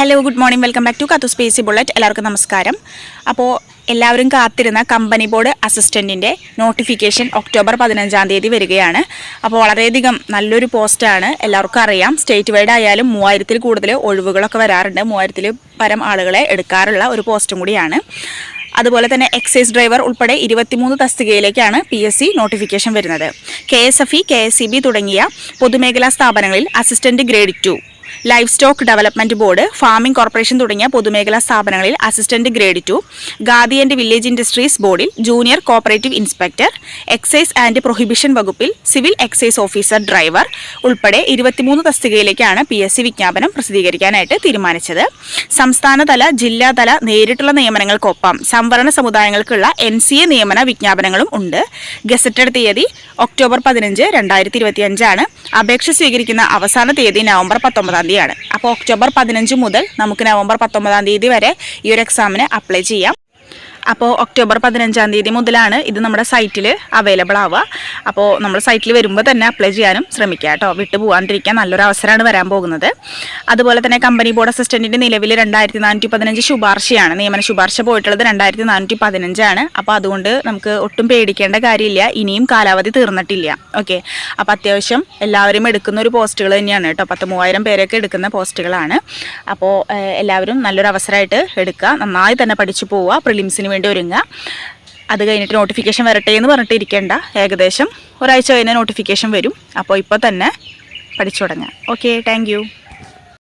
Hello good morning welcome back to കത്തു Spacey bullet എല്ലാവർക്കും നമസ്കാരം. അപ്പോൾ എല്ലാവരും കാത്തിരുന്ന കമ്പനി ബോർഡ് അസിസ്റ്റന്റിന്റെ നോട്ടിഫിക്കേഷൻ ഒക്ടോബർ പതിനഞ്ചാം തീയതി വരികയാണ്. അപ്പോൾ വളരെയധികം നല്ലൊരു പോസ്റ്റാണ് എല്ലാവർക്കും അറിയാം. സ്റ്റേറ്റ് വൈഡ് ആയാലും മൂവായിരത്തിൽ കൂടുതൽ ഒഴിവുകളൊക്കെ വരാറുണ്ട്. മൂവായിരത്തിൽ പരം ആളുകളെ എടുക്കാറുള്ള ഒരു പോസ്റ്റും കൂടിയാണ്. അതുപോലെ തന്നെ എക്സൈസ് ഡ്രൈവർ ഉൾപ്പെടെ ഇരുപത്തിമൂന്ന് തസ്തികയിലേക്കാണ് പി എസ് സി നോട്ടിഫിക്കേഷൻ വരുന്നത്. K S F E K S C B തുടങ്ങിയ പൊതുമേഖലാ സ്ഥാപനങ്ങളിൽ assistant grade two livestock development board farming corporation തുടങ്ങിയ പൊതുമേഖലാ സ്ഥാപനങ്ങളിൽ assistant grade two Khadi and village industries ബോർഡിൽ junior cooperative inspector excise and prohibition വകുപ്പിൽ civil excise officer driver ഉൾപ്പെടെ ഇരുപത്തിമൂന്ന് തസ്തികയിലേക്കാണ് പി എസ് സി വിജ്ഞാപനം പ്രസിദ്ധീകരിക്കാനായിട്ട് തീരുമാനിച്ചത്. സംസ്ഥാനതല ജില്ലാതല നേരിട്ടുള്ള നിയമനങ്ങൾക്കൊപ്പം സംവരണ സമുദായങ്ങൾക്കുള്ള എൻ സി എ നിയമന വിജ്ഞാപനങ്ങളും ഉണ്ട്. ഗസറ്റഡ് തീയതി ഒക്ടോബർ പതിനഞ്ച് രണ്ടായിരത്തി ഇരുപത്തിയഞ്ചാണ് അപേക്ഷ സ്വീകരിക്കുന്ന അവസാന തീയതി നവംബർ പത്തൊമ്പതാം തീയതിയാണ്. അപ്പോൾ ഒക്ടോബർ പതിനഞ്ച് മുതൽ നമുക്ക് നവംബർ പത്തൊമ്പതാം തീയതി വരെ ഈ ഒരു എക്സാമിന് അപ്ലൈ ചെയ്യാം. അപ്പോൾ ഒക്ടോബർ പതിനഞ്ചാം തീയതി മുതലാണ് ഇത് നമ്മുടെ സൈറ്റിൽ അവൈലബിൾ ആവുക. അപ്പോൾ നമ്മൾ സൈറ്റിൽ വരുമ്പോൾ തന്നെ അപ്ലൈ ചെയ്യാനും ശ്രമിക്കുക കേട്ടോ. വിട്ടു പോകാണ്ടിരിക്കാൻ നല്ലൊരു അവസരമാണ് വരാൻ പോകുന്നത്. അതുപോലെ തന്നെ കമ്പനി ബോർഡ് അസിസ്റ്റന്റിന്റെ നിലവിൽ രണ്ടായിരത്തി നാനൂറ്റി പതിനഞ്ച് ശുപാർശയാണ്. നിയമന ശുപാർശ പോയിട്ടുള്ളത് രണ്ടായിരത്തി നാനൂറ്റി പതിനഞ്ചാണ് അപ്പോൾ അതുകൊണ്ട് നമുക്ക് ഒട്ടും പേടിക്കേണ്ട കാര്യമില്ല. ഇനിയും കാലാവധി തീർന്നിട്ടില്ല. ഓക്കെ അപ്പോൾ അത്യാവശ്യം എല്ലാവരും എടുക്കുന്ന ഒരു പോസ്റ്റുകൾ തന്നെയാണ് കേട്ടോ. പത്ത് മൂവായിരം പേരൊക്കെ എടുക്കുന്ന പോസ്റ്റുകളാണ്. അപ്പോൾ എല്ലാവരും നല്ലൊരു അവസരമായിട്ട് എടുക്കുക. നന്നായി തന്നെ പഠിച്ചു പോവുക. പ്രിലിംസിന് വേണ്ടി ഒരുങ്ങുക. അത് കഴിഞ്ഞിട്ട് നോട്ടിഫിക്കേഷൻ വരട്ടെ എന്ന് പറഞ്ഞിട്ട് ഇരിക്കേണ്ട. ഏകദേശം ഒരാഴ്ച കഴിഞ്ഞാൽ നോട്ടിഫിക്കേഷൻ വരും. അപ്പോൾ ഇപ്പോൾ തന്നെ പഠിച്ചു തുടങ്ങാം ഓക്കെ താങ്ക്